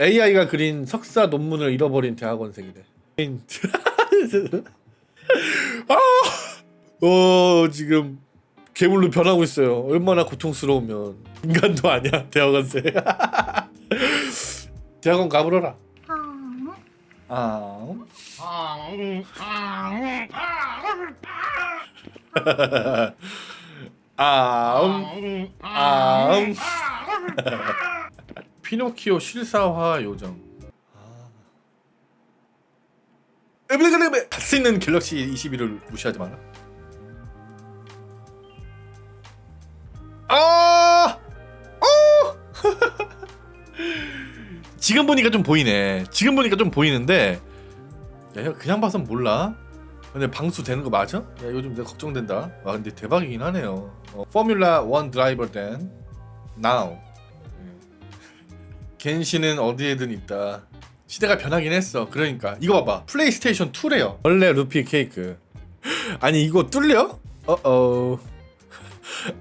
AI가 그린 석사 논문을 잃어버린 대학원생이래. 아, 어 지금 괴물로 변하고 있어요. 얼마나 고통스러우면 인간도 아니야 대학원생. 대학원 가불어라. 아, 아, 음, 아, 음. 피노키오 실사화 요정. 으블그블 갈수 있는 갤럭시 21을 무시하지 마라. 아, 어. 지금 보니까 좀 보이네. 지금 보니까 좀 보이는데, 야, 그냥 봐선 몰라. 근데 방수 되는 거 맞아? 야, 요즘 내가 걱정된다. 와, 근데 대박이긴 하네요. 어, 포뮬라 1 드라이버 된 now. 겐시는 어디에든 있다. 시대가 변하긴 했어. 그러니까 이거 봐봐. 플레이스테이션 2래요. 원래 루피 케이크. 아니 이거 뚫려? 어어.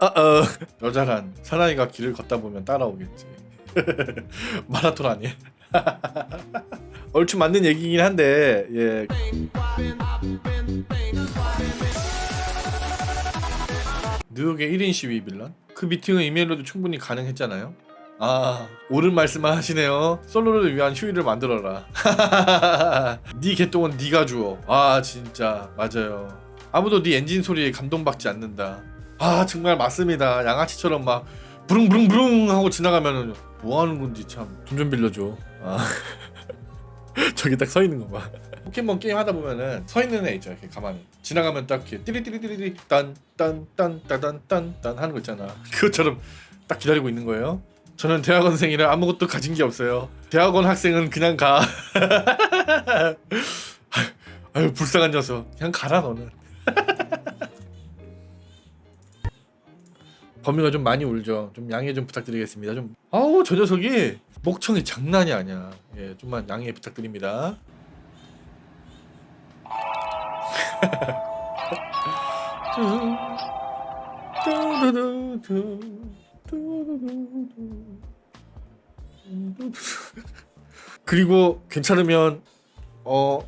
어어. 여자란 사나이가 길을 걷다 보면 따라오겠지. 마라톤 아니야? 얼추 맞는 얘기긴 한데 예. 뉴욕의 1인 시위 빌런? 그 미팅은 이메일로도 충분히 가능했잖아요. 아 옳은 말씀만 하시네요. 솔로를 위한 휴일을 만들어라. 네 개똥은 네가 주워. 아 진짜 맞아요. 아무도 네 엔진 소리에 감동받지 않는다. 아 정말 맞습니다. 양아치처럼 막 부릉부릉부릉 하고 지나가면은 뭐 하는 건지 참 돈 좀 빌려줘. 아 저기 딱 서 있는 거 봐. 포켓몬 게임 하다 보면은 서 있는 애 있죠. 이렇게 가만히 지나가면 딱 이렇게 띠리띠리띠리 딴딴딴딴딴딴 하는 거 있잖아. 그것처럼 딱 기다리고 있는 거예요. 저는 대학원생이라 아무것도 가진 게 없어요. 대학원 학생은 그냥 가. 아유 불쌍한 녀석. 그냥 가라 너는. 범위가 좀 많이 울죠. 좀 양해 좀 부탁드리겠습니다. 좀 아우 저 녀석이 목청이 장난이 아니야. 예, 좀만 양해 부탁드립니다. 그리고 괜찮으면 어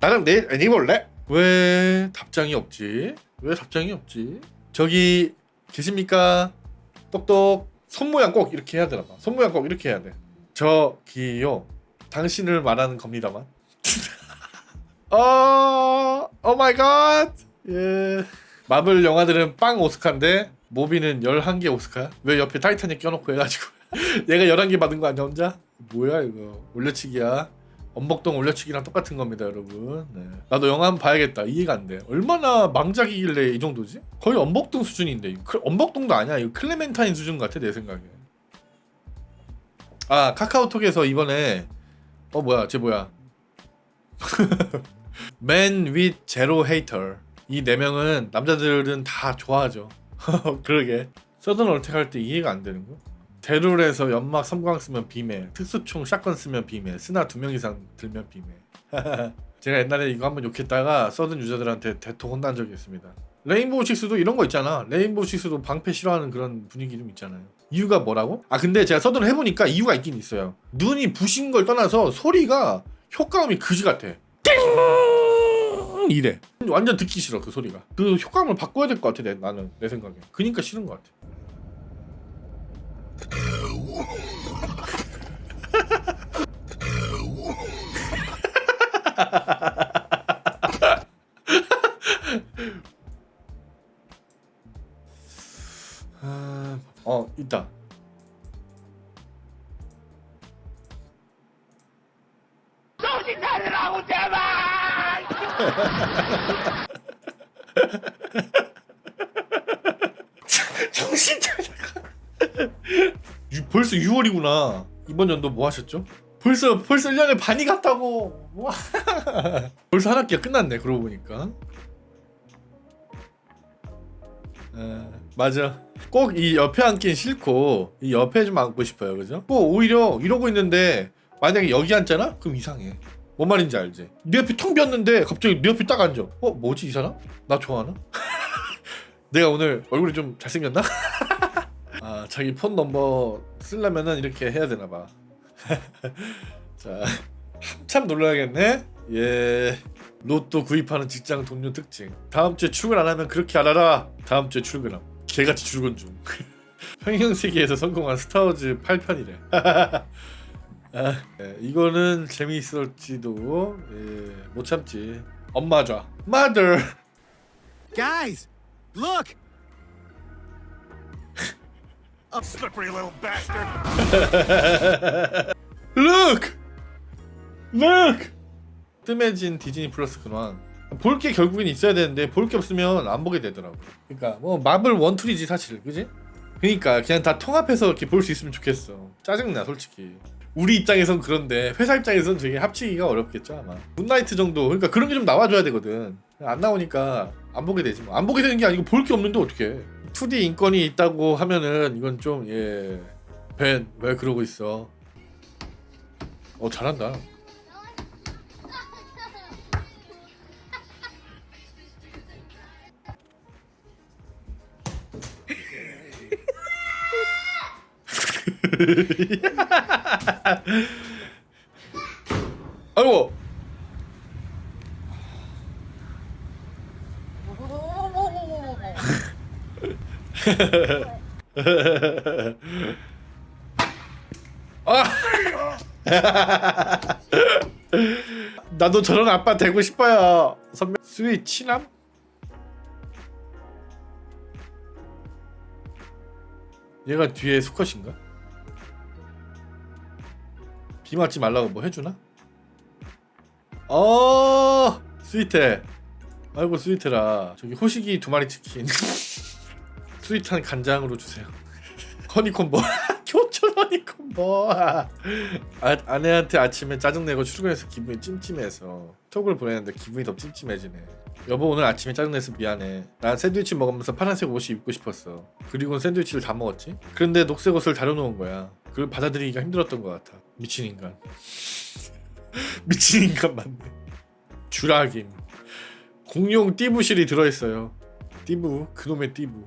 나랑 내일 애니 볼래? 왜 답장이 없지? 왜 답장이 없지? 저기 계십니까? 똑똑 손 모양 꼭 이렇게 해야 되나 봐. 손 모양 꼭 이렇게 해야 돼. 저기요. 당신을 말하는 겁니다만. 어, 오 마이 갓. 예. 마블 영화들은 빵 오스카인데 모비는 11개 오스카? 왜 옆에 타이타닉 껴놓고 해가지고. 얘가 11개 받은 거 아니야 혼자? 뭐야 이거. 올려치기야. 엄복동 올려치기랑 똑같은 겁니다 여러분. 네. 나도 영화 한번 봐야겠다. 이해가 안돼. 얼마나 망작이길래 이 정도지? 거의 엄복동 수준인데. 크- 엄복동도 아니야. 이거 클레멘타인 수준 같아 내 생각에. 아 카카오톡에서 이번에 어 뭐야 쟤 뭐야? Man with Zero Hater. 이 네 명은 남자들은 다 좋아하죠 그러게. 서든 얼텍 할때 이해가 안 되는 거 대룰에서 연막 섬광 쓰면 비매 특수총 샷건 쓰면 비매 스나 두 명 이상 들면 비매. 제가 옛날에 이거 한번 욕했다가 서든 유저들한테 대통 혼난 적이 있습니다. 레인보우 식스도 이런 거 있잖아. 레인보우 식스도 방패 싫어하는 그런 분위기 좀 있잖아요. 이유가 뭐라고? 아 근데 제가 서든을 해보니까 이유가 있긴 있어요. 눈이 부신 걸 떠나서 소리가 효과음이 그지 같아. 띵 이래. 완전 듣기 싫어 그 소리가. 그 효과음을 바꿔야 될 것 같아 내, 나는 내 생각에. 그니까 싫은 것 같아. 아, 어 있다 정신 차려 유- 벌써 6월이구나 이번 연도 뭐 하셨죠? 벌써 벌써 1년에 반이 갔다고 와. 벌써 한 학기가 끝났네 그러고 보니까 에, 맞아 꼭 이 옆에 앉긴 싫고 이 옆에 좀 앉고 싶어요 그죠? 뭐 오히려 이러고 있는데 만약에 여기 앉잖아? 그럼 이상해 뭔 말인지 알지? 네 옆이 텅 비었는데 갑자기 네 옆이 딱 앉아 어? 뭐지 이 사람? 나 좋아하나? 내가 오늘 얼굴이 좀 잘생겼나? 아 자기 폰 넘버 쓰려면은 이렇게 해야 되나 봐. 자, 한참 놀라야겠네. 예. 로또 구입하는 직장 동료 특징. 다음 주에 출근 안 하면 그렇게 알아라. 다음 주에 출근함. 개같이 출근 중. 평형 세계에서 성공한 스타워즈 8편이래. 아, 예, 이거는 재미있을지도 예, 못 참지. 엄마 좌. Mother. Guys, look! A slippery little bastard! Look! Look! 뜸해진 디즈니 플러스 근황 볼게 결국엔 있어야 되는데 볼 게 없으면 안 보게 되더라고 그러니까 뭐 마블 원툴이지 사실 그지? 그러니까 그냥 다 통합해서 이렇게 볼 수 있으면 좋겠어 짜증나 솔직히 우리 입장에선 그런데 회사 입장에선 되게 합치기가 어렵겠죠 아마. 문나이트 정도 그러니까 그런 게 좀 나와줘야 되거든. 안 나오니까 안 보게 되지 뭐 안 보게 되는 게 아니고 볼 게 없는데 어떻게 2D 인권이 있다고 하면은 이건 좀예벤왜 그러고 있어? 어 잘한다. 아이고. 아. 나도 저런 아빠 되고 싶어요. 선배 스윗 치남? 얘가 뒤에 수컷인가? 비 맞지 말라고 뭐 해주나? 어 스윗해. 아이고 스윗해라. 저기 호식이 두 마리 치킨. 스윗한 간장으로 주세요. 허니콤보. 교촌 허니콤보. 아, 아내한테 아침에 짜증내고 출근해서 기분이 찜찜해서 톡을 보내는데 기분이 더 찜찜해지네. 여보 오늘 아침에 짜증내서 미안해. 난 샌드위치 먹으면서 파란색 옷이 입고 싶었어. 그리고 샌드위치를 다 먹었지. 그런데 녹색 옷을 다려놓은 거야. 그걸 받아들이기가 힘들었던 것 같아. 미친 인간. 미친 인간 맞네. 주라김. 공룡 띠부실이 들어있어요. 띠부 그놈의 띠부.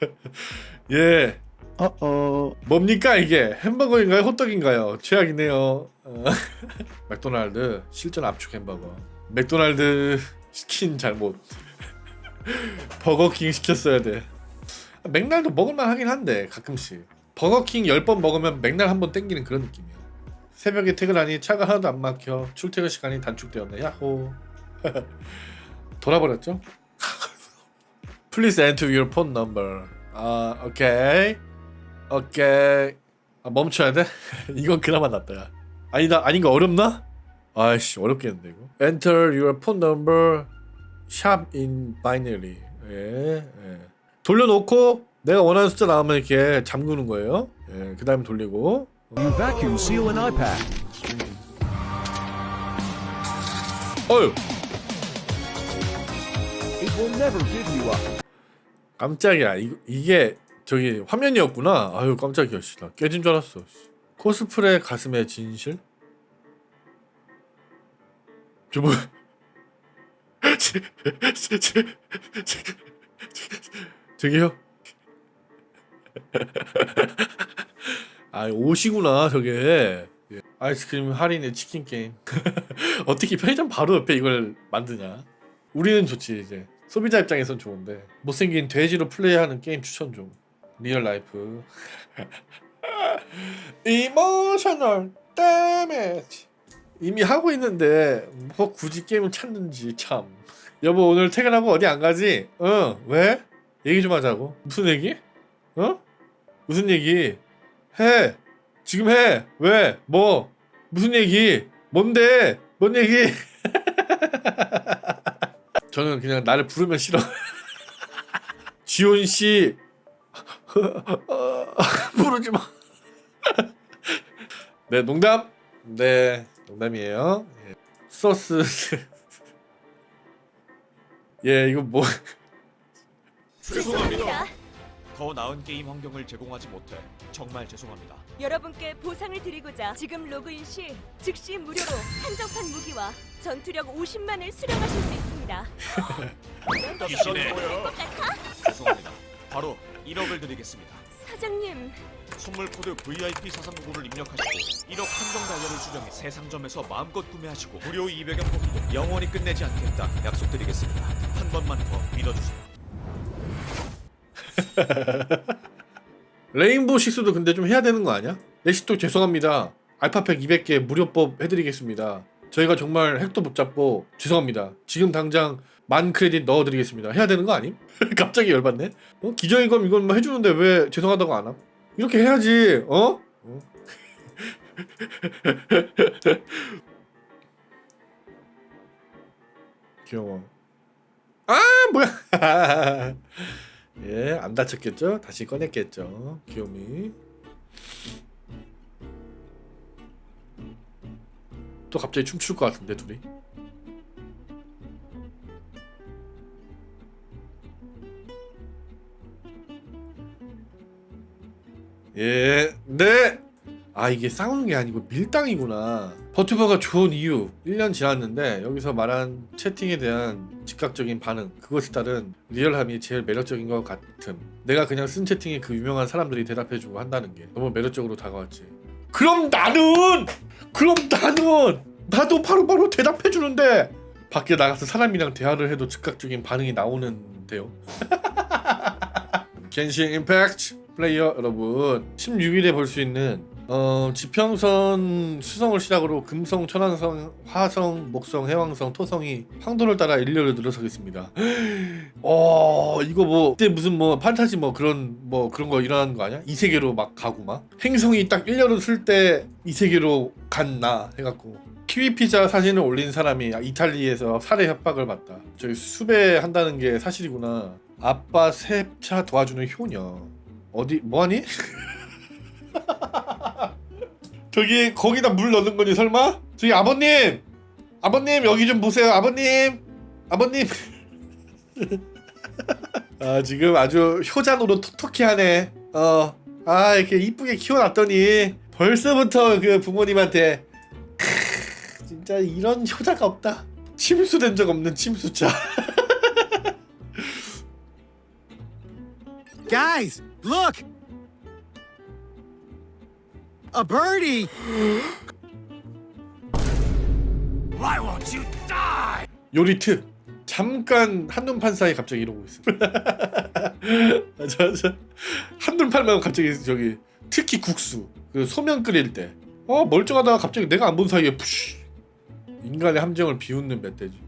예. 어어 뭡니까 이게? 햄버거인가요? 호떡인가요? 최악이네요. 어. 맥도날드 실전 압축 햄버거. 맥도날드 시킨 잘못. 버거킹 시켰어야 돼. 맥날도 먹을만 하긴 한데 가끔씩. 버거킹 10번 먹으면 맥날 한 번 땡기는 그런 느낌이야 새벽에 퇴근하니 차가 하나도 안 막혀 출퇴근 시간이 단축되었네. 야호. 돌아버렸죠? Please enter your phone number. 아 오케이 오케이 아, 멈춰야 돼? 이건 그나마 낫다 아니다 아닌가 어렵나? 아이씨 어렵겠는데 이거 Enter your phone number Shop in binary 예, 예. 돌려놓고 내가 원하는 숫자 나오면 이렇게 잠그는 거예요 예, 그 다음에 돌리고 You vacuum seal an iPad. 어휴 It will never give you up. 깜짝이야 이, 이게 저기 화면이었구나 아유 깜짝이야 씨, 나 깨진 줄 알았어 씨. 코스프레 가슴의 진실? 저 뭐... 저기요? 아 옷이구나 저게 예. 아이스크림 할인의 치킨 게임 어떻게 편의점 바로 옆에 이걸 만드냐 우리는 좋지 이제 소비자 입장에선 좋은데 못생긴 돼지로 플레이하는 게임 추천 좀 리얼 라이프 이모셔널 데미지 이미 하고 있는데 뭐 굳이 게임을 찾는지 참 여보 오늘 퇴근하고 어디 안 가지? 응 왜? 얘기 좀 하자고 무슨 얘기? 어? 무슨 얘기? 해 지금 해 왜? 뭐? 무슨 얘기? 뭔데? 뭔 얘기? 저는 그냥 나를 부르면 싫어. 지원 씨 부르지 마. 네 농담. 네 농담이에요. 예. 소스. 예 이거 뭐 죄송합니다. 더 나은 게임 환경을 제공하지 못해 정말 죄송합니다. 여러분께 보상을 드리고자 지금 로그인 시 즉시 무료로 한정판 무기와 전투력 50만을 수령하실 수 있습니다. 이전에 죄송합니다. 바로 1억을 드리겠습니다. 사장님, 선물 코드 VIP 4399를 입력하시고 1억 한정 다이아를 수령해 새 상점에서 마음껏 구매하시고 무료 200원 뽑기도 영원히 끝내지 않겠다 약속드리겠습니다. 한 번만 더 믿어주세요. 레인보우 식스도 근데 좀 해야 되는 거 아니야? 레시토 죄송합니다. 알파팩 200개 무료법 해드리겠습니다. 저희가 정말 핵도 못 잡고 죄송합니다. 지금 당장 만 크레딧 넣어드리겠습니다. 해야 되는 거 아님? 갑자기 열받네. 어? 기저임금 이건 뭐 해주는데 왜 죄송하다고 안 함? 이렇게 해야지. 어? 어? 귀여워. 아 뭐야? 예, 안 다쳤겠죠? 다시 꺼냈겠죠. 귀요미. 또 갑자기 춤출 것 같은데 둘이. 예, 네. 아 이게 싸우는 게 아니고 밀당이구나. 버튜버가 좋은 이유 1년 지났는데 여기서 말한 채팅에 대한 즉각적인 반응 그것에 따른 리얼함이 제일 매력적인 것 같음. 내가 그냥 쓴 채팅에 그 유명한 사람들이 대답해주고 한다는 게 너무 매력적으로 다가왔지. 그럼 나는 그럼 나는 나도 바로바로 대답해주는데 밖에 나가서 사람이랑 대화를 해도 즉각적인 반응이 나오는데요. 겐신 임팩트 플레이어 여러분 16일에 볼 수 있는 어, 지평선 수성을 시작으로 금성, 천왕성, 화성, 목성, 해왕성, 토성이 황도를 따라 일렬로 늘어서겠습니다. 어 이거 뭐 그때 무슨 뭐 판타지 뭐 그런 뭐 그런 거 일어나는 거 아니야? 이 세계로 막 가고 막 행성이 딱 일렬로 쓸 때 이 세계로 갔나 해갖고 키위 피자 사진을 올린 사람이 이탈리에서 살해 협박을 받다. 저기 수배한다는 게 사실이구나. 아빠 세차 도와주는 효녀. 어디 뭐하니? 저기 거기다 물 넣는 거니 설마? 저기 아버님, 아버님 여기 좀 보세요. 아버님, 아버님. 아 지금 아주 효자노로 톡톡히 하네. 어, 아 이렇게 이쁘게 키워놨더니 벌써부터 그 부모님한테 크, 진짜 이런 효자가 없다. 침수된 적 없는 침수자. Guys, look! A birdie! Why won't you die? 요리 특 잠깐 한눈 판 사이 갑자기 이러고 있어. 아, 저, 저, 한눈 팔면 갑자기 저기 특히 국수 그 소면 끓일 때 어 멀쩡하다가 갑자기 내가 안 본 사이에 푸쉬 인간의 함정을 비웃는 멧돼지.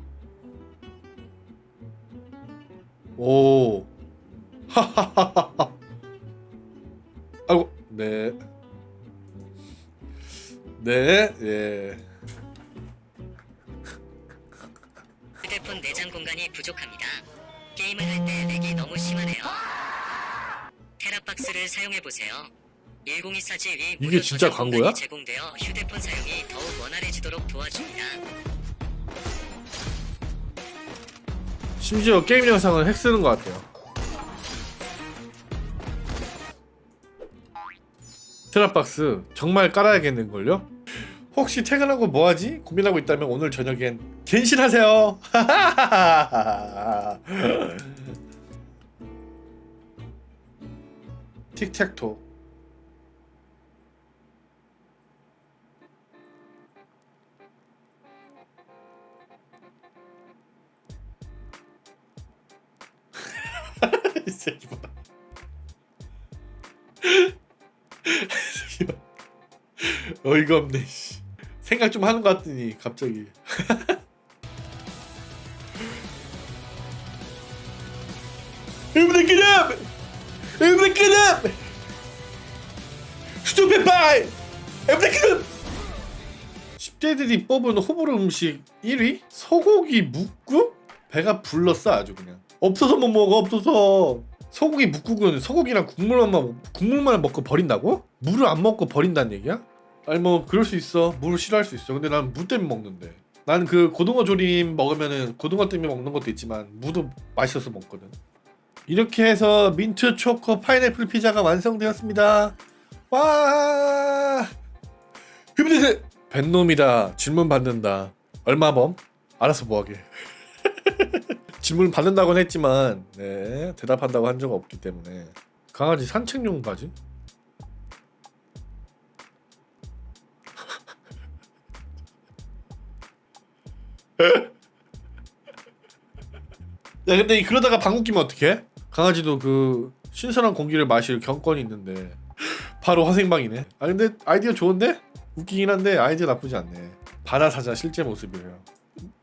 오 하하하하 아이고 네. 네, 예. 휴대폰 내장 공간이 부족합니다. 게임을 할 때 렉이 너무 심하네요. 테라박스를 사용해 보세요. 1024G 위 이게 무료 진짜 저장 광고야? 공간이 제공되어 휴대폰 사용이 더욱 원활해지도록 도와줍니다. 심지어 게임 영상은 핵 쓰는 것 같아요. 테라박스 정말 깔아야겠는걸요? 혹시 퇴근하고 뭐하지? 고민하고 있다면 오늘 저녁엔 갱신하세요! 틱택토 이 새끼 어이가 없네. 씨. 생각 좀 하는 것 같더니 갑자기. Get up! Everything get up! Stupid pie! Everything get up! 10대들이 뽑은 호불호 음식 1위? 소고기 묵국? 배가 불렀어 아주 그냥 없어서 못 먹어 없어서 소고기 묵국은 소고기랑 국물만 먹- 국물만 먹고 버린다고? 물을 안 먹고 버린다는 얘기야? 아니 뭐 그럴 수 있어. 물을 싫어할 수 있어. 근데 난 무 때문에 먹는데. 난 그 고등어 조림 먹으면은 고등어 때문에 먹는 것도 있지만 무도 맛있어서 먹거든. 이렇게 해서 민트 초코 파인애플 피자가 완성되었습니다. 와! 흡입 벤놈이다. 질문 받는다. 얼마 범? 알아서 뭐하게 질문 받는다고는 했지만 네 대답한다고 한 적 없기 때문에 강아지 산책용까지? 야 근데 그러다가 방귀 끼면 어떡해? 강아지도 그 신선한 공기를 마실 경권이 있는데 바로 화생방이네 아 근데 아이디어 좋은데? 웃기긴 한데 아이디어 나쁘지 않네 바다사자 실제 모습이래요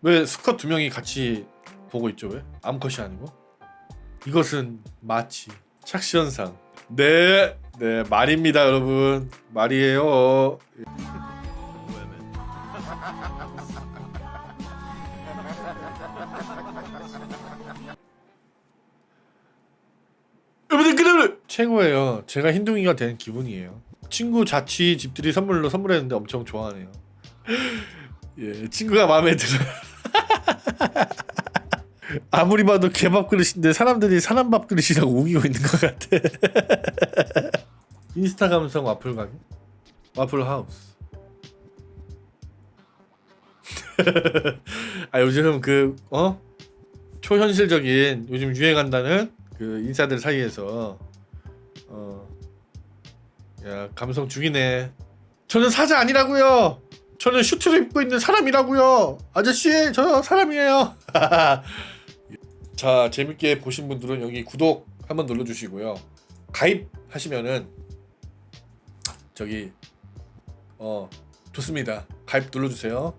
왜 수컷 두 명이 같이 보고 있죠 왜? 암컷이 아니고? 이것은 마치 착시현상 네, 네 말입니다 여러분 말이에요 그대로 최고예요. 제가 흰둥이가 된 기분이에요. 친구 자취 집들이 선물로 선물했는데 엄청 좋아하네요. 예, 친구가 마음에 들어요. 아무리 봐도 개밥 그릇인데 사람들이 사람 밥 그릇이라고 우기고 있는 것 같아. 인스타 감성 와플 가게? 와플 하우스. 아 요즘 그 어? 초현실적인 요즘 유행한다는 그 인사들 사이에서 어. 야, 감성 죽이네. 저는 사자 아니라고요. 저는 슈트를 입고 있는 사람이라고요. 아저씨, 저 사람이에요. 자, 재밌게 보신 분들은 여기 구독 한번 눌러 주시고요. 가입하시면은 저기 어, 좋습니다. 가입 눌러 주세요.